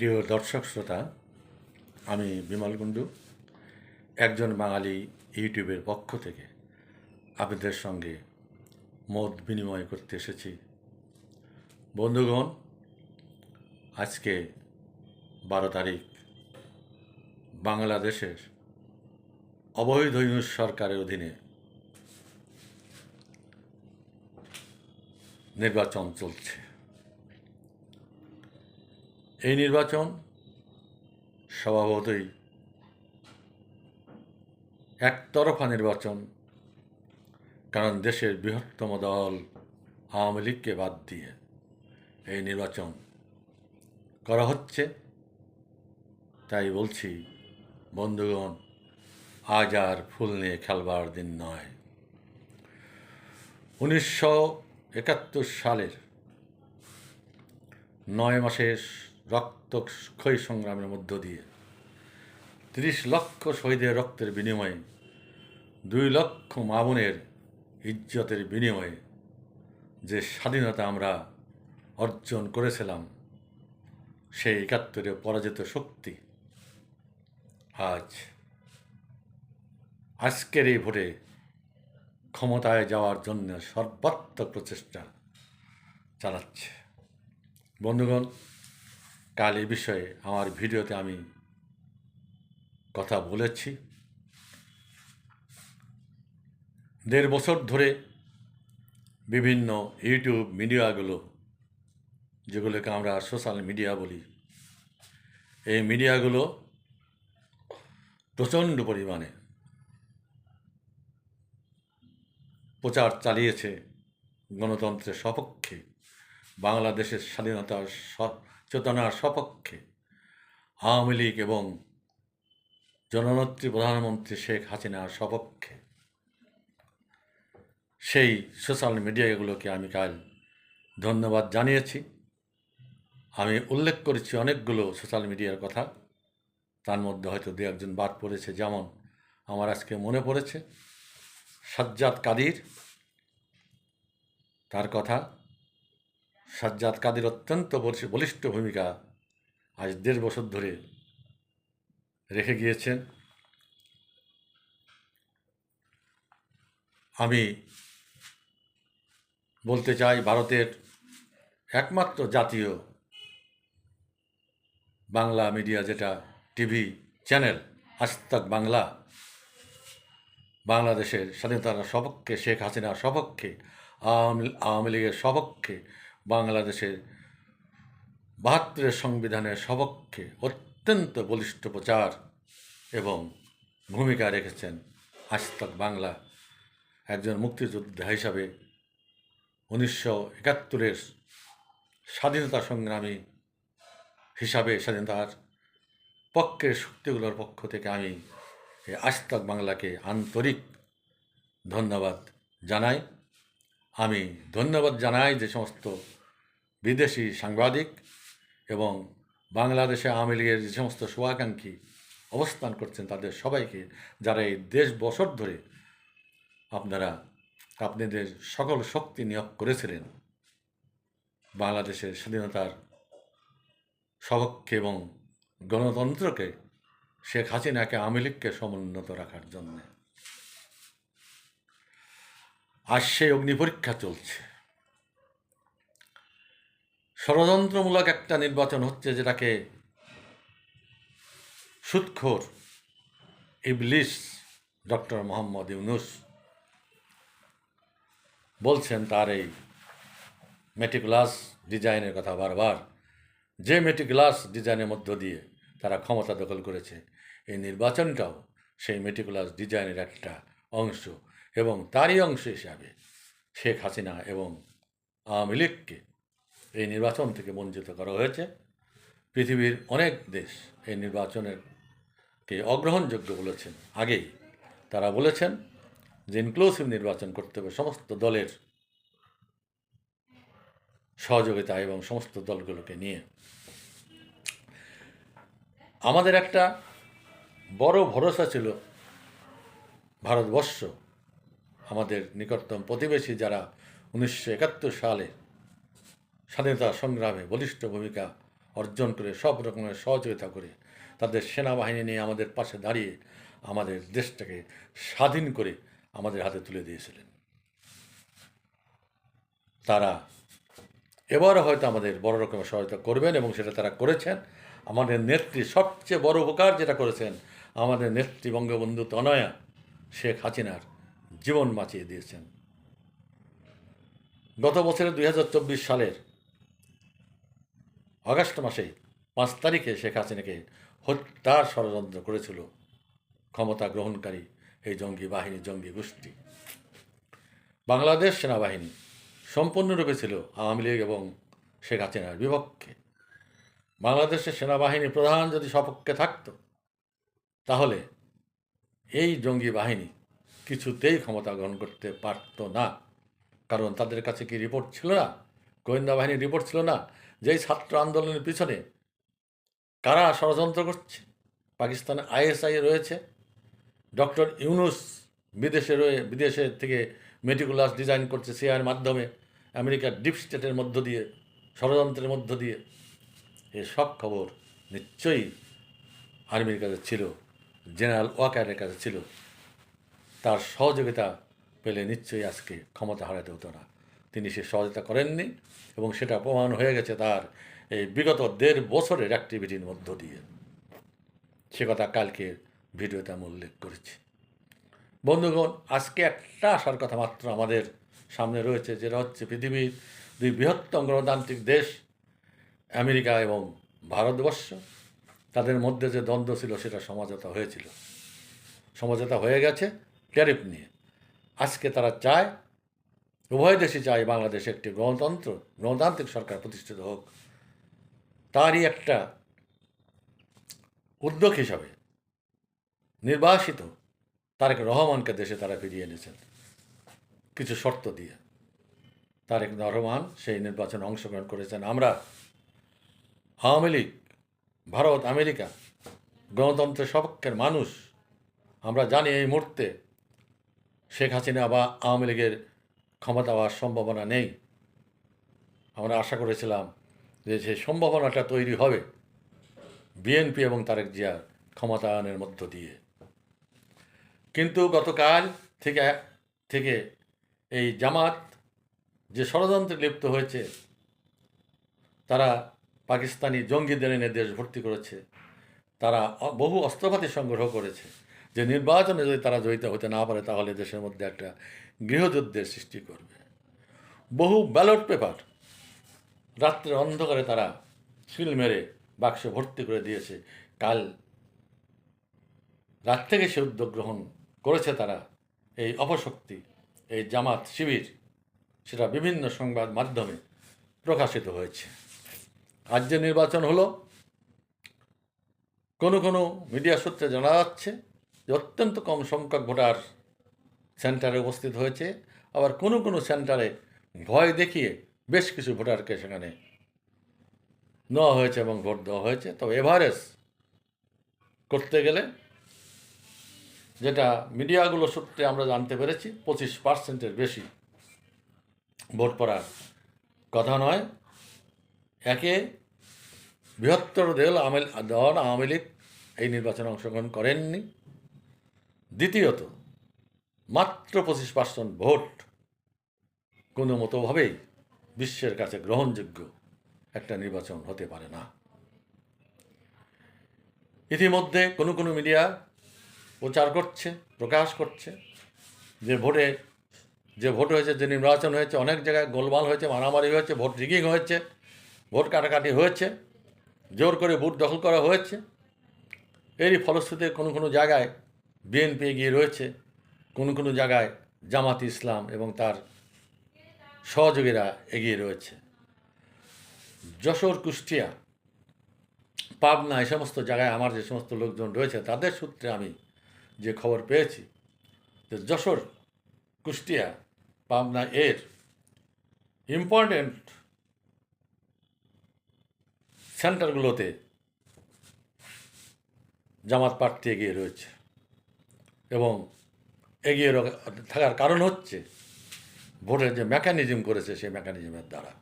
প্রিয় দর্শক শ্রোতা, আমি বিমল কুণ্ডু একজন বাঙালি ইউটিউবের পক্ষ থেকে আপনাদের সঙ্গে মত বিনিময় করতে এসেছি। বন্ধুগণ, আজকে বারো তারিখ, বাংলাদেশের অবৈধ ইউনুস সরকারের অধীনে নির্বাচন চলছে। এই নির্বাচন স্বভাবতই একতরফা নির্বাচন, কারণ দেশের বৃহত্তম দল আওয়ামী লীগকে বাদ দিয়ে এই নির্বাচন করা হচ্ছে। তাই বলছি, বন্ধুগণ, আজ আর ফুল নিয়ে খেলবার দিন নয়। উনিশশো একাত্তর সালের নয় মাসের রক্তক্ষয়ী সংগ্রামের মধ্য দিয়ে। তিরিশ লক্ষ শহীদের রক্তের বিনিময়ে, দুই লক্ষ মামুনের ইজ্জতের বিনিময়ে যে স্বাধীনতা আমরা অর্জন করেছিলাম, সেই একাত্তরে পরাজিত শক্তি আজ আজকের এই ভোটে ক্ষমতায় যাওয়ার জন্য সর্বাত্মক প্রচেষ্টা চালাচ্ছে। বন্ধুগণ কাল এ বিষয়ে আমার ভিডিওতে আমি কথা বলেছি। দেড় বছর ধরে বিভিন্ন ইউটিউব মিডিয়াগুলো, যেগুলোকে আমরা সোশ্যাল মিডিয়া বলি, এই মিডিয়াগুলো প্রচণ্ড পরিমাণে প্রচার চালিয়েছে গণতন্ত্রের সপক্ষে, বাংলাদেশের স্বাধীনতার চেতনার সপক্ষে আওয়ামী লীগ এবং জননেত্রী প্রধানমন্ত্রী শেখ হাসিনার সপক্ষে। সেই সোশ্যাল মিডিয়াগুলোকে আমি কাল ধন্যবাদ জানিয়েছি। আমি উল্লেখ করেছি অনেকগুলো সোশ্যাল মিডিয়ার কথা। তার মধ্যে হয়তো দু একজন বাদ পড়েছে, যেমন আমার আজকে মনে পড়েছে, সাজ্জাদ কাদির। তার কথা সাজ্জাদ কাদির অত্যন্ত বলিষ্ঠ ভূমিকা আজ দেড় বছর ধরে রেখে গিয়েছেন। আমি বলতে চাই, ভারতের একমাত্র জাতীয় বাংলা মিডিয়া যেটা, টিভি চ্যানেল আস্তাক বাংলা, বাংলাদেশের স্বাধীনতার সপক্ষে, শেখ হাসিনার সপক্ষে, আওয়ামী আওয়ামী লীগের সপক্ষে বাংলাদেশের বাহাত্তরের সংবিধানের সপক্ষে অত্যন্ত বলিষ্ঠ প্রচার এবং ভূমিকা রেখেছেন আজতক বাংলা, একজন মুক্তিযোদ্ধা হিসাবে উনিশশো একাত্তরের স্বাধীনতা সংগ্রামী হিসাবে স্বাধীনতার পক্ষের শক্তিগুলোর পক্ষ থেকে আমি আজতক বাংলাকে আন্তরিক ধন্যবাদ জানাই। আমি ধন্যবাদ জানাই যে সমস্ত বিদেশি সাংবাদিক এবং বাংলাদেশে আওয়ামী লীগের যে সমস্ত শুভাকাঙ্ক্ষী অবস্থান করছেন তাদের সবাইকে যারা এই দেশ বছর ধরে আপনারা, আপনাদের সকল শক্তি নিয়োগ করেছিলেন, বাংলাদেশের স্বাধীনতার সপক্ষে এবং গণতন্ত্রকে শেখ হাসিনাকে আওয়ামী লীগকে সমুন্নত রাখার জন্যে। আজ সেই অগ্নিপরীক্ষা চলছে। ষড়যন্ত্রমূলক একটা নির্বাচন হচ্ছে যেটাকে সুৎখোর, ইবলিস, ডক্টর মোহাম্মদ ইউনুস বলছেন তার এই মেটিকুলাস ডিজাইনের কথা বারবার। যে মেটিকুলাস ডিজাইনের মধ্য দিয়ে তারা ক্ষমতা দখল করেছে, এই নির্বাচনটাও সেই মেটিকুলাস ডিজাইনের একটা অংশ এবং তারই অংশ হিসাবে শেখ হাসিনা এবং আওয়ামী লীগকে এই নির্বাচন থেকে বঞ্চিত করা হয়েছে। পৃথিবীর অনেক দেশ এই নির্বাচনের কে অগ্রহণযোগ্য বলেছেন। আগেই তারা বলেছেন যে ইনক্লুসিভ নির্বাচন করতে হবে সমস্ত দলের সহযোগিতা এবং সমস্ত দলগুলোকে নিয়ে। আমাদের একটা বড় ভরসা ছিল ভারতবর্ষ, আমাদের নিকটতম প্রতিবেশী যারা উনিশশো একাত্তর সালে স্বাধীনতা সংগ্রামে বলিষ্ঠ ভূমিকা অর্জন করে সব রকমের সহযোগিতা করে তাদের সেনাবাহিনী নিয়ে আমাদের পাশে দাঁড়িয়ে আমাদের দেশটাকে স্বাধীন করে আমাদের হাতে তুলে দিয়েছিলেন। তারা এবারও হয়তো আমাদের বড় রকমের সহায়তা করবেন এবং সেটা তারা করেছেন। আমাদের নেত্রী সবচেয়ে বড় উপকার যেটা করেছেন, আমাদের নেত্রী বঙ্গবন্ধু তনয়া শেখ হাসিনার জীবন বাঁচিয়ে দিয়েছেন। গত বছরের দুই হাজার চব্বিশ সালের আগস্ট মাসে পাঁচ তারিখে শেখ হাসিনাকে হত্যার ষড়যন্ত্র করেছিল ক্ষমতা গ্রহণকারী এই জঙ্গি বাহিনী জঙ্গি গোষ্ঠী। বাংলাদেশ সেনাবাহিনী সম্পূর্ণরূপে ছিল আওয়ামী লীগ এবং শেখ হাসিনার বিপক্ষে। বাংলাদেশের সেনাবাহিনী প্রধান যদি সপক্ষে থাকত, তাহলে এই জঙ্গি বাহিনী কিছুতেই ক্ষমতা গ্রহণ করতে পারত না। কারণ তাদের কাছে কি রিপোর্ট ছিল না? গোয়েন্দা বাহিনীর রিপোর্ট ছিল না, যেই ছাত্র আন্দোলনের পিছনে কারা ষড়যন্ত্র করছে? পাকিস্তানে আইএসআই রয়েছে, ডক্টর ইউনুস বিদেশে রয়ে, বিদেশে থেকে মেটিকুলাস ডিজাইন করছে সিআইয়ের মাধ্যমে, আমেরিকার ডিপ স্টেটের মধ্য দিয়ে, ষড়যন্ত্রের মধ্য দিয়ে। এ সব খবর নিশ্চয়ই আর্মির কাছে ছিল, জেনারেল ওয়াকারের কাছে ছিল। তার সহযোগিতা পেলে নিশ্চয়ই আজকে ক্ষমতা হারাতে হতো না। তিনি সে সহযোগিতা করেননি এবং সেটা প্রমাণ হয়ে গেছে তার এই বিগত দেড় বছরের অ্যাক্টিভিটির মধ্য দিয়ে। সে কথা কালকে ভিডিওতে আমি উল্লেখ করেছি। বন্ধুগণ, আজকে একটা আসার কথা মাত্র আমাদের সামনে রয়েছে, যেটা হচ্ছে পৃথিবীর দুই বৃহত্তম গণতান্ত্রিক দেশ, আমেরিকা এবং ভারতবর্ষ। তাদের মধ্যে যে দ্বন্দ্ব ছিল, সেটা সমঝোতা হয়েছিল। সমঝোতা হয়ে গেছে ট্যারিফ নিয়ে। আজকে তারা চায় উভয় দেশে চাই বাংলাদেশে একটি গণতন্ত্র, গণতান্ত্রিক সরকার প্রতিষ্ঠিত হোক, তারই একটা উদ্যোগ হিসাবে নির্বাসিত তারেক রহমানকে দেশে তারা ফিরিয়ে এনেছেন। কিছু শর্ত দিয়ে তারেক রহমান সেই নির্বাচনে অংশগ্রহণ করেছেন। আমরা আওয়ামী লীগ, ভারত, আমেরিকা গণতন্ত্রের সপক্ষের মানুষ, আমরা জানি এই মুহূর্তে শেখ হাসিনা বা আওয়ামী লীগের ক্ষমতা হওয়ার সম্ভাবনা নেই। আমরা আশা করেছিলাম যে সেই সম্ভাবনাটা তৈরি হবে বিএনপি এবং তারেক জিয়ার ক্ষমতায়নের মধ্য দিয়ে। কিন্তু গতকাল থেকে থেকে এই জামাত যে ষড়যন্ত্রে লিপ্ত হয়েছে, তারা পাকিস্তানি জঙ্গিদের এনে দেশ ভর্তি করেছে। তারা বহু অস্ত্রপাতি সংগ্রহ করেছে। যে নির্বাচনে যদি তারা জড়িত হতে না পারে, তাহলে দেশের মধ্যে একটা গৃহযুদ্ধের সৃষ্টি করবে। বহু ব্যালট পেপার রাত্রে অন্ধকারে তারা সিল মেরে বাক্স ভর্তি করে দিয়েছে। কাল রাত থেকে সে উদ্যোগ গ্রহণ করেছে তারা। এই অপশক্তি, এই জামাত শিবির, সেটা বিভিন্ন সংবাদ মাধ্যমে প্রকাশিত হয়েছে। আজ যে নির্বাচন হলো, কোনো কোনো মিডিয়া সূত্রে জানা যাচ্ছে যে অত্যন্ত কম সংখ্যক ভোটার সেন্টারে উপস্থিত হয়েছে। আবার কোনো কোনো সেন্টারে ভয় দেখিয়ে বেশ কিছু ভোটারকে সেখানে নেওয়া হয়েছে এবং ভোট দেওয়া হয়েছে। তবে এভারেজ করতে গেলে যেটা মিডিয়াগুলো সূত্রে আমরা জানতে পেরেছি, পঁচিশ পার্সেন্টের বেশি ভোট পড়ার কথা নয়। একে বৃহত্তর দল আমেল দল আওয়ামী লীগ এই নির্বাচনে অংশগ্রহণ করেননি। দ্বিতীয়ত মাত্র পঁচিশ পার্সেন্ট ভোট কোনো মতোভাবেই বিশ্বের কাছে গ্রহণযোগ্য একটা নির্বাচন হতে পারে না। ইতিমধ্যে কোনো কোনো মিডিয়া প্রচার করছে, প্রকাশ করছে যে ভোটে, যে ভোট হয়েছে, যে নির্বাচন হয়েছে, অনেক জায়গায় গোলমাল হয়েছে, মারামারি হয়েছে, ভোট রিগিং হয়েছে, ভোট কাটাকাটি হয়েছে, জোর করে ভোট দখল করা হয়েছে। এরই ফলশ্রুতিতে কোনো কোনো জায়গায় বিএনপি এগিয়ে রয়েছে কোনো কোনো জায়গায় জামাত ইসলাম এবং তার সহযোগীরা এগিয়ে রয়েছে। যশোর, কুষ্টিয়া, পাবনা এ সমস্ত জায়গায় আমার যে সমস্ত লোকজন রয়েছে, তাদের সূত্রে আমি যে খবর পেয়েছি যে যশোর, কুষ্টিয়া, পাবনা এর ইম্পর্টেন্ট সেন্টারগুলোতে জামাত প্রার্থী এগিয়ে রয়েছে এবং এগিয়ে থাকার কারণ হচ্ছে ভোটের যে মেকানিজম করেছে সেই মেকানিজমের দ্বারা।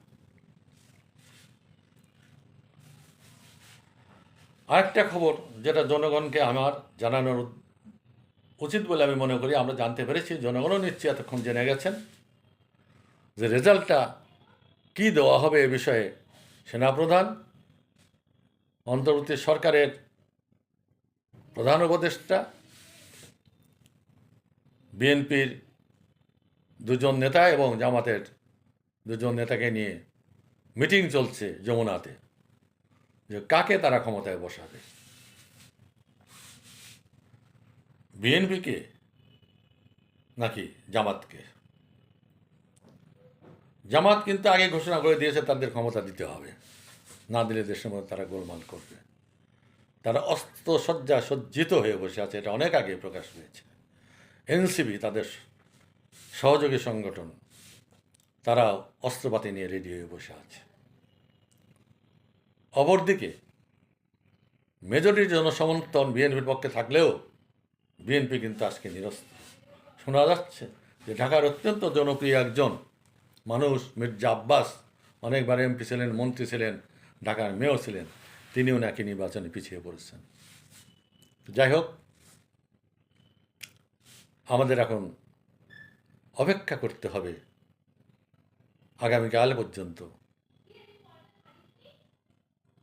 আরেকটা খবর যেটা জনগণকে আমার জানানোর উচিত বলে আমি মনে করি, আমরা জানতে পেরেছি, জনগণও নিশ্চয়ই এতক্ষণ জেনে গেছেন যে রেজাল্টটা কী দেওয়া হবে এ বিষয়ে সেনাপ্রধান, অন্তর্বর্তী সরকারের প্রধান উপদেষ্টা বিএনপির দুজন নেতা এবং জামাতের দুজন নেতাকে নিয়ে মিটিং চলছে যমুনাতে, যে কাকে তারা ক্ষমতায় বসাবে। বিএনপিকে নাকি জামাতকে? জামাত কিন্তু আগে ঘোষণা করে দিয়েছে তাদের ক্ষমতা দিতে হবে। না দিলে দেশের মধ্যে তারা গোলমাল করবে। তারা অস্ত্র সজ্জা সজ্জিত হয়ে বসে আছে, এটা অনেক আগে প্রকাশ পেয়েছে এনসিবি, তাদের সহযোগী সংগঠন, তারা অস্ত্রপাতি নিয়ে রেডি হয়ে বসে আছে। অপরদিকে, মেজরিটি জনসমর্থন বিএনপির পক্ষে থাকলেও বিএনপি কিন্তু আজকে নিরস্ত। শোনা যাচ্ছে যে ঢাকার অত্যন্ত জনপ্রিয় একজন মানুষ, মির্জা আব্বাস, অনেকবার এমপি ছিলেন, মন্ত্রী ছিলেন, ঢাকার মেয়র ছিলেন, তিনিও নাকি নির্বাচনে পিছিয়ে পড়েছেন। যাই হোক আমাদের এখন অপেক্ষা করতে হবে আগামীকাল পর্যন্ত।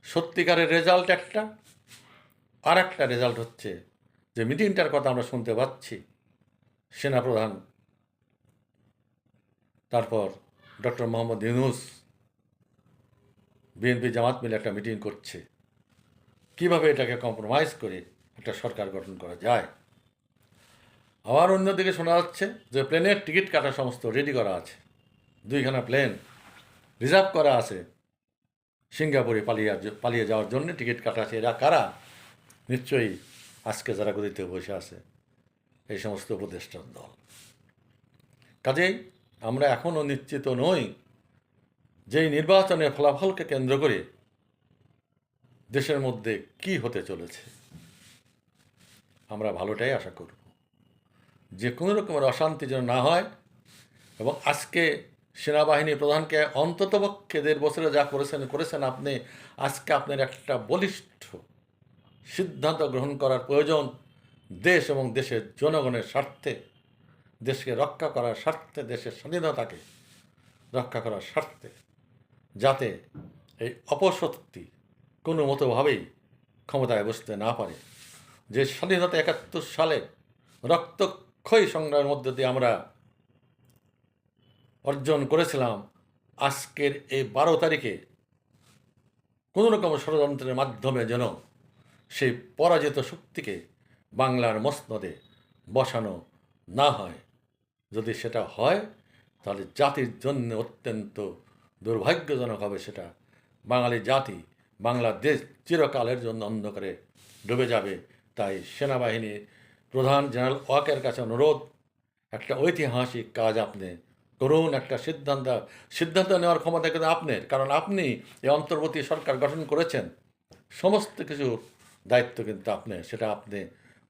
সত্যিকারের রেজাল্ট একটা আর একটা রেজাল্ট হচ্ছে যে মিটিংটার কথা আমরা শুনতে পাচ্ছি। সেনাপ্রধান, তারপর ডক্টর মোহাম্মদ ইউনুস, বিএনপি জামাত মিলে একটা মিটিং করছে। কীভাবে এটাকে কম্প্রোমাইজ করে একটা সরকার গঠন করা যায়? আবার অন্যদিকে শোনা যাচ্ছে যে প্লেনের টিকিট কাটা সমস্ত রেডি করা আছে। দুইখানা প্লেন রিজার্ভ করা আছে। সিঙ্গাপুরে পালিয়ে পালিয়ে যাওয়ার জন্য টিকিট কাটা আছে এরা কারা? নিশ্চয়ই আজকে যারা গদিতে বসে আছে, এই সমস্ত উপদেষ্টার দল। কাজেই আমরা এখনও নিশ্চিত নই যে নির্বাচনের ফলাফলকে কেন্দ্র করে দেশের মধ্যে কি হতে চলেছে। আমরা ভালোটাই আশা করব। যে কোনো রকমের অশান্তি যেন না হয় এবং আজকে সেনাবাহিনী প্রধানকে অন্ততপক্ষে দেড় বছরে যা করেছেন করেছেন আপনি, আজকে আপনার একটা বলিষ্ঠ সিদ্ধান্ত গ্রহণ করার প্রয়োজন দেশ এবং দেশের জনগণের স্বার্থে, দেশকে রক্ষা করার স্বার্থে, দেশের স্বাধীনতাকে রক্ষা করার স্বার্থে, যাতে এই অপশক্তি কোনো মতোভাবেই ক্ষমতায় বসতে না পারে। যে স্বাধীনতা একাত্তর সালে রক্তক্ষয়ী সংগ্রামের মধ্যে দিয়ে আমরা অর্জন করেছিলাম, আজকের এই বারো তারিখে কোনো রকম ষড়যন্ত্রের মাধ্যমে যেন সেই পরাজিত শক্তিকে বাংলার মসনদে বসানো না হয়। যদি সেটা হয়, তাহলে জাতির জন্য অত্যন্ত দুর্ভাগ্যজনক হবে সেটা। বাঙালি জাতি বাংলাদেশ চিরকালের জন্য অন্ধকারে ডুবে যাবে, তাই সেনাবাহিনীর প্রধান জেনারেল ওয়াকের কাছে অনুরোধ, একটা ঐতিহাসিক কাজ আপনি করুন, একটা সিদ্ধান্ত সিদ্ধান্ত নেওয়ার ক্ষমতা কিন্তু আপনার, কারণ আপনি এই অন্তর্বর্তী সরকার গঠন করেছেন। সমস্ত কিছুর দায়িত্ব কিন্তু আপনি সেটা আপনি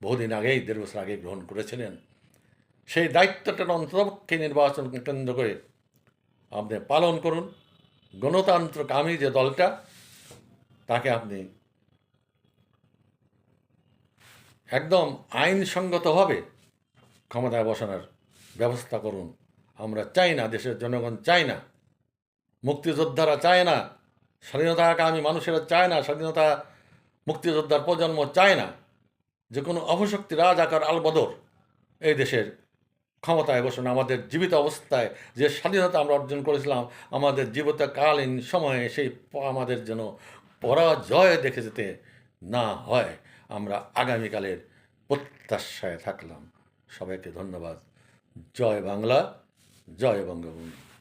বহুদিন আগেই, দেড় বছর আগে গ্রহণ করেছিলেন। সেই দায়িত্বটা অন্তর্পক্ষে নির্বাচন কেন্দ্র করে আপনি পালন করুন। গণতন্ত্রকামী যে দলটা, তাকে আপনি একদম আইনসঙ্গতভাবে ক্ষমতায় বসানোর ব্যবস্থা করুন। আমরা চাই না, দেশের জনগণ চায় না, মুক্তিযোদ্ধারা চায় না স্বাধীনতাকামী মানুষেরা চায় না, স্বাধীনতা মুক্তিযোদ্ধার প্রজন্ম চায় না। যে কোনো অপশক্তি, রাজাকার, আলবদর এই দেশের ক্ষমতায় বসুন। আমাদের জীবিত অবস্থায় যে স্বাধীনতা আমরা অর্জন করেছিলাম, আমাদের জীবিতকালীন সময়ে সেই আমাদের যেন পরাজয় দেখে যেতে না হয়। আমরা আগামীকালের প্রত্যাশায় থাকলাম। সবাইকে ধন্যবাদ। জয় বাংলা জয় বঙ্গবন্ধু